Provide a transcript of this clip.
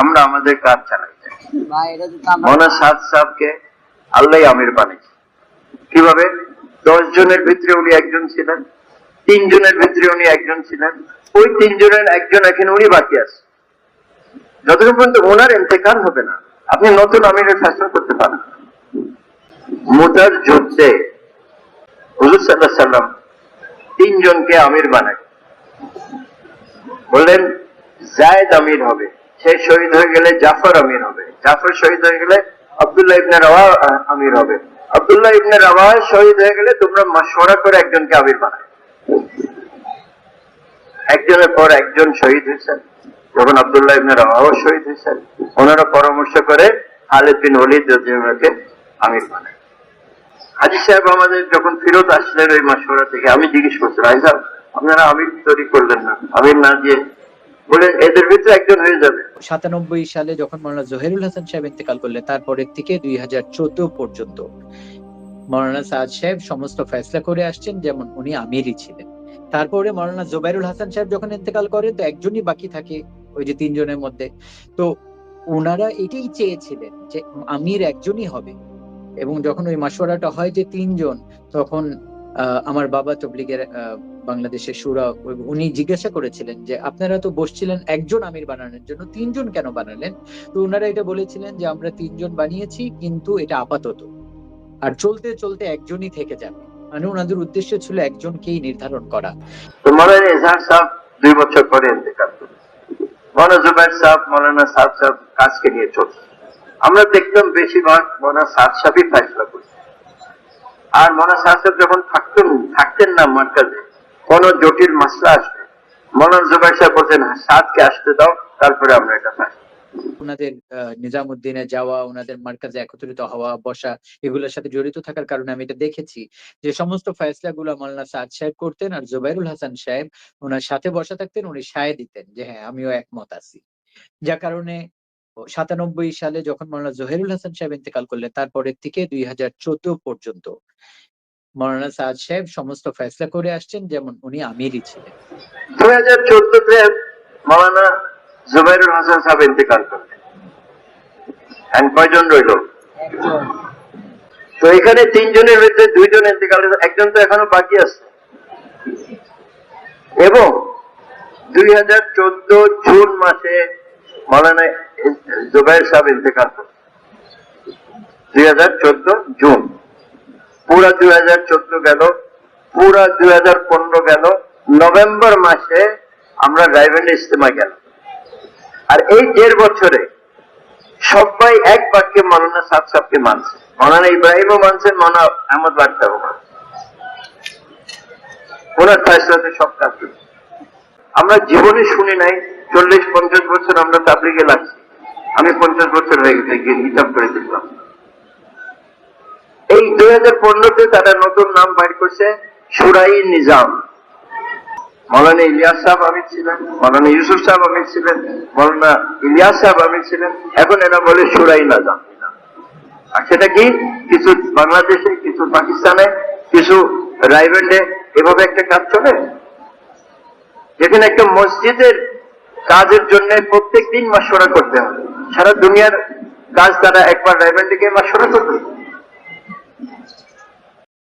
আমরা আমাদের কাজ চালাই। মনা সাদ সাহেবকে আল্লাহ আমির বানিয়েছে। কীভাবে? দশ জনের ভিতরে উনি একজন ছিলেন তিন জনের ভিতরে উনি একজন ছিলেন ওই তিনজনের একজন এখন উনি বাকি আছে। যতক্ষণ পর্যন্ত ওনার ইন্তেকাল হবে না আপনি নতুন আমিরের শাসন করতে পারেন। মোটার যুদ্ধে হুজুর সাল্লাহ সাল্লাম তিনজনকে আমির বানায়। বললেন জায়দ আমির হবে। সে শহীদ হয়ে গেলে জাফর আমির হবে। জাফর শহীদ হয়ে গেলে আব্দুল্লাহ ইবনে রাওয়া আমির হবে। আব্দুল্লাহ ইবনে রাওয়া শহীদ হয়ে গেলে তোমরা মাসোয়ারা করে একজনকে আমির বানায় একজনের পর একজন শহীদ হয়েছেন। যখন আব্দুল্লাহ ইবনে রাওয়াও শহীদ হয়েছেন, ওনারা পরামর্শ করে খালিদ বিন ওলিদ রাদিয়াল্লাহু আমির বানায়। হাজি সাহেব আমাদের যখন ফেরত আসলেন ওই মাসোরা থেকে, আমি জিজ্ঞেস করছি ভাই আপনারা আমির তৈরি করলেন না? আমির না দিয়ে সাতানব্বই সালে যখন মৌলানা জহিরুল হাসান সাহেব ইন্তেকাল করলেন, তারপরের থেকে দুই হাজার চোদ্দ পর্যন্ত মৌলানা সাদ সাহেব সমস্ত ফেসলা করে আসছেন, যেমন উনি আমিরই ছিলেন। তারপরে মৌলানা জোবাইরুল হাসান সাহেব যখন ইন্তেকাল করেন, তো একজনই বাকি থাকে, ওই যে তিনজনের মধ্যে। তো ওনারা এটাই চেয়েছিলেন যে আমির একজনই হবে। এবং যখন ওই মাসোয়ারাটা হয় যে তিনজন, তখন আমার বাবা তবলিগের বাংলাদেশের সুরা, উনি জিজ্ঞাসা করেছিলেন যে, আপনারা তো বসছিলেন একজন আমির বানানোর জন্য, তিনজন কেন বানালেন? তো ওনারা এটা বলেছিলেন যে, আমরা তিনজন বানিয়েছি, কিন্তু এটা আপাতত। আর চলতে চলতে একজনই থেকে যাবে। মানে ওনাদের উদ্দেশ্য ছিল একজনকেই নির্ধারণ করা। তো এজাহার সাহেব দুই বছর পরে ইন্তেকাল মৌলানা জুবাইর সাহেব, মৌলানা সাদ সাহেব কাজকে নিয়ে চলছে। আমরা দেখতাম বেশিরভাগ মৌলানা সাদ সাহেবই করছে আর সাদ সাহেব যখন থাকতেন থাকতেন না মার্কাজে কোন জটিল মাসলা আসবে। মৌলানা জুবাইর সাহেব বলছেন "হ্যাঁ, সাদকে আসতে দাও তারপরে আমরা এটা ফেসলা ওনাদের নিজামুদ্দিনে যাওয়া ওনাদের মার্কাজে একত্রিত হওয়া বসা এগুলোর সাথে জড়িত থাকার কারণে আমি এটা দেখেছি যে সমস্ত ফয়সলা গুলো মাওলানা সাদ সাহেব করতেন আর জুবাইরুল হাসান সাহেব ওনার সাথে বসা থাকতেন উনি সায় দিতেন যে হ্যাঁ আমিও একমত আছি। যার কারণে সাতানব্বই সালে যখন মাওলানা জহিরুল হাসান সাহেব ইন্তেকাল করলেন, তারপরের থেকে দুই হাজার চোদ্দ পর্যন্ত মাওলানা সাদ সাহেব সমস্ত ফয়সলা করে আসছেন, যেমন উনি আমিরই ছিলেন। দুই হাজার চোদ্দতে মৌলানা জুবাইরুল হাসান সাহেব ইন্তেকাল করলেন। কয়জন রইল? তো এখানে তিনজনের ভিতরে দুইজন ইন্তেকাল একজন তো এখনও বাকি আছে। এবং দুই হাজার চোদ্দ জুন মাসে সাহেব ইন্তেকাল দুই জুন। পুরা দুই হাজার চোদ্দ গেল, পুরা দুই হাজার পনেরো গেল, নভেম্বর মাসে আমরা রাইভেন্ড ইস্তেমা গেল আর এই দেড় বছরে সবাই এক বাক্যে মৌলানা সাদ সাহেবকে মানছে। মৌলানা ইব্রাহিমও মানছেন, মৌলানা আহমদ বাদশাহ ফয়সলাতে সব কাজ আমরা জীবনে শুনি নাই চল্লিশ, পঞ্চাশ বছর আমরা তাবলিগে লাগছি। আমি পঞ্চাশ বছর হয়ে গেছে, গিয়ে হিসাব করে দেখলাম। এই দুই হাজার পনেরোতে তারা নতুন নাম বাইর করছে, সুরাই নিজাম। মৌলানা ইলিয়াস সাহেব আমির ছিলেন, মৌলানা ইউসুফ সাহেব আমির ছিলেন, মৌলানা ইলিয়াস সাহেব আমির ছিলেন, এখন এরা বলে সুরাই নাজাম। আর সেটা কি? কিছু বাংলাদেশে, কিছু পাকিস্তানে, কিছু রাইভেন্ডে এভাবে একটা কাজ চলে? যেখানে একটা মসজিদের কাজের জন্য প্রত্যেক দিন মাসোরা করতে হবে সারা দুনিয়ার কাজ তারা একবার রাইভেন্ডে গিয়ে মাসোরা করবে।